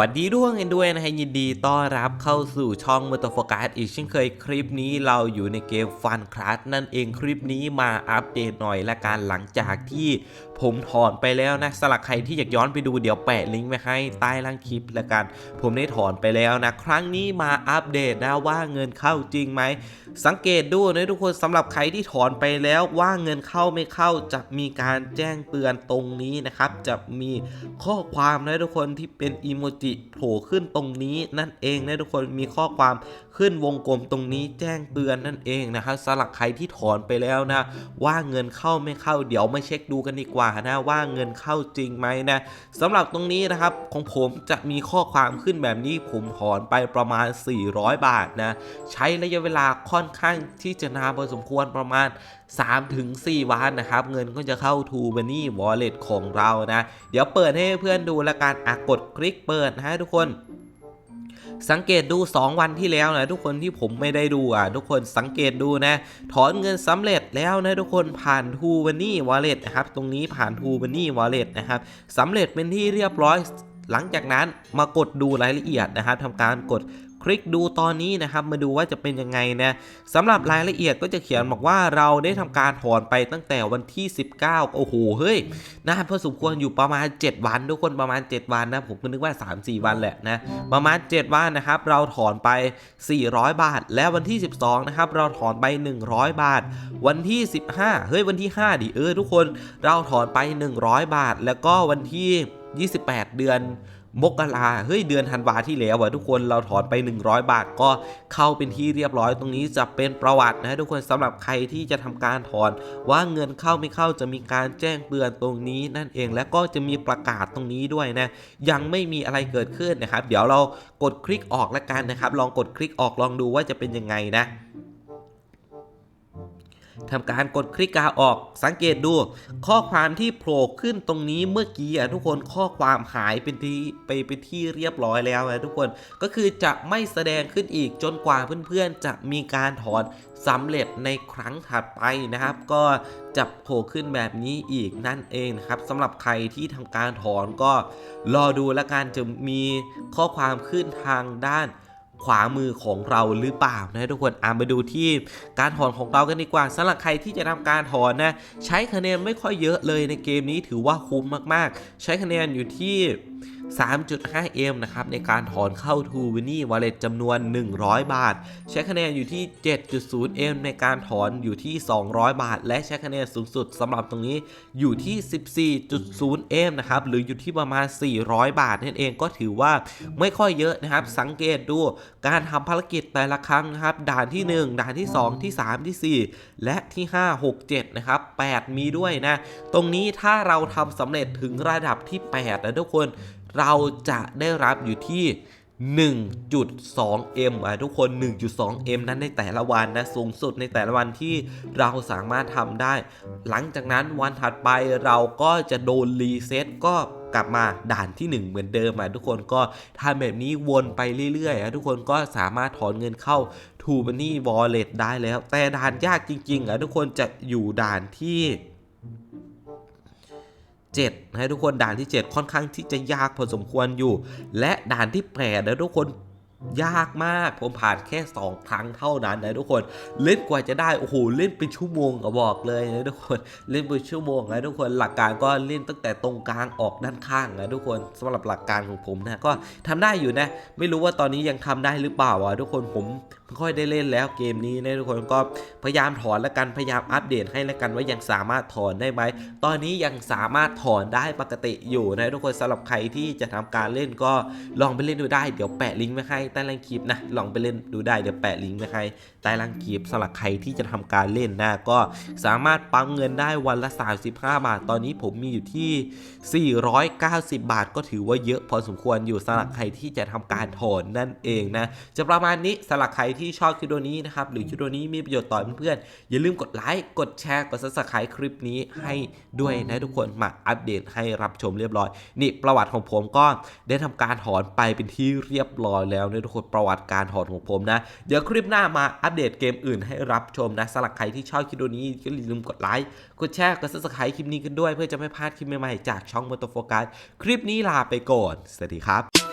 วัสดีทุกคนกันด้วยนะฮะยินดีต้อนรับเข้าสู่ช่องม o ต o โฟกัสอีกเช่นเคยคลิปนี้เราอยู่ในเกมฟันคลาสนั่นเองคลิปนี้มาอัปเดตหน่อยละกันหลังจากที่ผมถอนไปแล้วนะสำหรับใครที่อยากย้อนไปดูเดี๋ยวแปะลิงก์ไว้ให้ใต้ล่างคลิปละกัน ผมได้ถอนไปแล้วนะ ครั้งนี้มาอัปเดตนะว่าเงินเข้าจริงไหมสังเกตดูนะทุกคนสำหรับใครที่ถอนไปแล้วว่าเงินเข้าไม่เข้าจะมีการแจ้งเตือนตรงนี้นะครับจะมีข้อความนะทุกคนที่เป็นอีโมจิโผล่ขึ้นตรงนี้นั่นเองนะทุกคนมีข้อความขึ้นวงกลมตรงนี้แจ้งเตือนนั่นเองนะครับสำหรับใครที่ถอนไปแล้วนะ ว่าเงินเข้าไม่เข้าเดี๋ยวมาเช็คดูกันดีกว่านะว่าเงินเข้าจริงไหมนะสำหรับตรงนี้นะครับของผมจะมีข้อความขึ้นแบบนี้ผมถอนไปประมาณ 400 บาทนะใช้ระยะเวลาค่อนข้างที่จะนานพอสมควรประมาณ3-4 วันนะครับ เงินก็จะเข้า t ูบันนี่วอลเล็ตของเรานะ เดี๋ยวเปิดให้เพื่อนดูและการอะกดคลิกเปิดนะฮะทุกคน สังเกตดู 2 วันที่แล้วนะทุกคนที่ผมไม่ได้ดูอะ ทุกคนสังเกตดูนะ ถอนเงินสำเร็จแล้วนะทุกคนผ่านทูบันนี่วอลเล็ตนะครับ ตรงนี้ผ่านทูบันนี่วอลเล็ตนะครับสำเร็จเป็นที่เรียบร้อยหลังจากนั้นมากดดูรายละเอียดนะครับทำการกด คลิกดูตอนนี้นะครับมาดูว่าจะเป็นยังไงนะสำหรับรายละเอียดก็จะเขียนบอกว่าเราได้ทำการถอนไปตั้งแต่วันที่ 19 โอ้โหเฮ้ยนานพอสมควรอยู่ประมาณ 7 วัน ทุกคนประมาณ 7 วันนะผมก็นึกว่า 3-4 วันแหละนะประมาณ 7 วันนะครับเราถอนไป 400 บาท แล้ววันที่ 12นะครับเราถอนไป 100 บาท วันที่ 15 เฮ้ยวันที่ 5 ดิเออทุกคนเราถอนไป 100 บาท แล้วก็วันที่ 28 เดือน มกราเฮ้ยเดือนธันวาที่แล้วอะทุกคนเราถอนไป 100 บาทก็เข้าเป็นที่เรียบร้อยตรงนี้จะเป็นประวัตินะทุกคนสำหรับใครที่จะทำการถอนว่าเงินเข้าไม่เข้าจะมีการแจ้งเตือนตรงนี้นั่นเองและก็จะมีประกาศตรงนี้ด้วยนะยังไม่มีอะไรเกิดขึ้นนะครับ เดี๋ยวเรากดคลิกออกแล้วกันนะครับ ลองกดคลิกออกลองดูว่าจะเป็นยังไงนะ ทำการกดคลิกกาออกสังเกตดู ข้อความที่โผล่ขึ้นตรงนี้เมื่อกี้อะทุกคนข้อความหายเป็นที่ไปเป็นที่เรียบร้อยแล้วนะทุกคนก็คือจะไม่แสดงขึ้นอีกจนกว่าเพื่อนๆ จะมีการถอนสำเร็จในครั้งถัดไปนะครับ ก็จะโผล่ขึ้นแบบนี้อีกนั่นเองนะครับสำหรับใครที่ทำการถอนก็รอดูแล้วกันจะมีข้อความขึ้นทางด้าน ขวามือของเราหรือเปล่านะทุกคนอ่ามาดูที่การถอนของเรากันดีกว่าสำหรับใครที่จะทำการถอนนะ ใช้คะแนนไม่ค่อยเยอะเลยในเกมนี้ถือว่าคุ้มมากๆ ใช้คะแนนอยู่ที่ 3.5M นะครับในการถอนเข้า t ูวินี่วอลเล็ตจำนวน 100 บาท ใช้คะแนนอยู่ที่ 7.0M ในการถอนอยู่ที่ 200 บาท และใช้คะแนนสูงสุดสำหรับตรงนี้อยู่ที่ 14.0M นะครับหรืออยู่ที่ประมาณ 400 บาทนั่นเองก็ถือว่าไม่ค่อยเยอะนะครับ สังเกตดูการทำภารกิจแต่ละครั้งนะครับ ด่านที่ 1 ด่านที่ 2 ที่ 3 ที่ 4 และที่ 5 6 7 นะครับ 8 มีด้วยนะ ตรงนี้ถ้าเราทำสำเร็จถึงระดับที่8นะทุกคน เราจะได้รับอยู่ที่ 1.2M อะทุกคน 1.2M นั้นในแต่ละวันนะ สูงสุดในแต่ละวันที่เราสามารถทำได้ หลังจากนั้นวันถัดไปเราก็จะโดนรีเซ็ตก็กลับมาด่านที่ 1 เหมือนเดิมอะทุกคนก็ทำแบบนี้วนไปเรื่อยๆอะทุกคนก็สามารถถอนเงินเข้า t ูบันนี่วอลเล็ตได้แล้ว แต่ด่านยากจริงๆอะทุกคนจะอยู่ด่านที่ 7นะทุกคนด่านที่ 7 ค่อนข้างที่จะยากพอสมควรอยู่ และด่านที่8นะทุกคน ยากมากผมผ่านแค่ 2 ครั้งเท่านั้นนะทุกคนเล่นกว่าจะได้โอ้โหเล่นเป็นชั่วโมงก็บอกเลยนะทุกคนเล่นเป็นชั่วโมงนะทุกคนหลักการก็เล่นตั้งแต่ตรงกลางออกด้านข้างนะทุกคนสำหรับหลักการของผมนะก็ทำได้อยู่นะ ไม่รู้ว่าตอนนี้ยังทำได้หรือเปล่าอะทุกคนผมไม่ค่อยได้เล่นแล้วเกมนี้นะทุกคนก็พยายามถอนแล้วกันพยายามอัปเดตให้แล้วกันว่ายังสามารถถอนได้ไหมตอนนี้ยังสามารถถอนได้ปกติอยู่นะทุกคนสำหรับใครที่จะทำการเล่นก็ลองไปเล่นดูได้เดี๋ยวแปะลิงก์ไว้ให้ใต้ล่างคลิปนะลองไปเล่นดูได้เดี๋ยวแปะลิงก์ไว้ให้ใต้ล่างคลิปสำหรับใครที่จะทำการเล่นนะก็สามารถปั๊มเงินได้วันละ 35 บาท ตอนนี้ผมมีอยู่ที่ 490 บาท ก็ถือว่าเยอะพอสมควรอยู่สำหรับใครที่จะทำการถอนนั่นเองนะจะประมาณนี้สำหรับใครที่ชอบคลิปวิดีโอนี้นะครับหรือคลิปวิดีโอนี้มีประโยชน์ต่อเพื่อนๆอย่าลืมกดไลค์กดแชร์กด subscribe คลิปนี้ให้ด้วยนะทุกคนมาอัปเดตให้รับชมเรียบร้อย นี่ประวัติของผมก็ได้ทำการถอนไปเป็นที่เรียบร้อยแล้วนะทุกคนประวัติการถอนของผมนะ เดี๋ยวคลิปหน้ามาอัปเดตเกมอื่นให้รับชมนะสำหรับใครที่ชอบคลิปนี้ก็อย่าลืมกดไลค์กดแชร์กดซับสไครต์คลิปนี้กันด้วย เพื่อจะไม่พลาดคลิปใหม่ๆจากช่องมอเตอร์โฟกัสคลิปนี้ลาไปก่อนสวัสดีครับ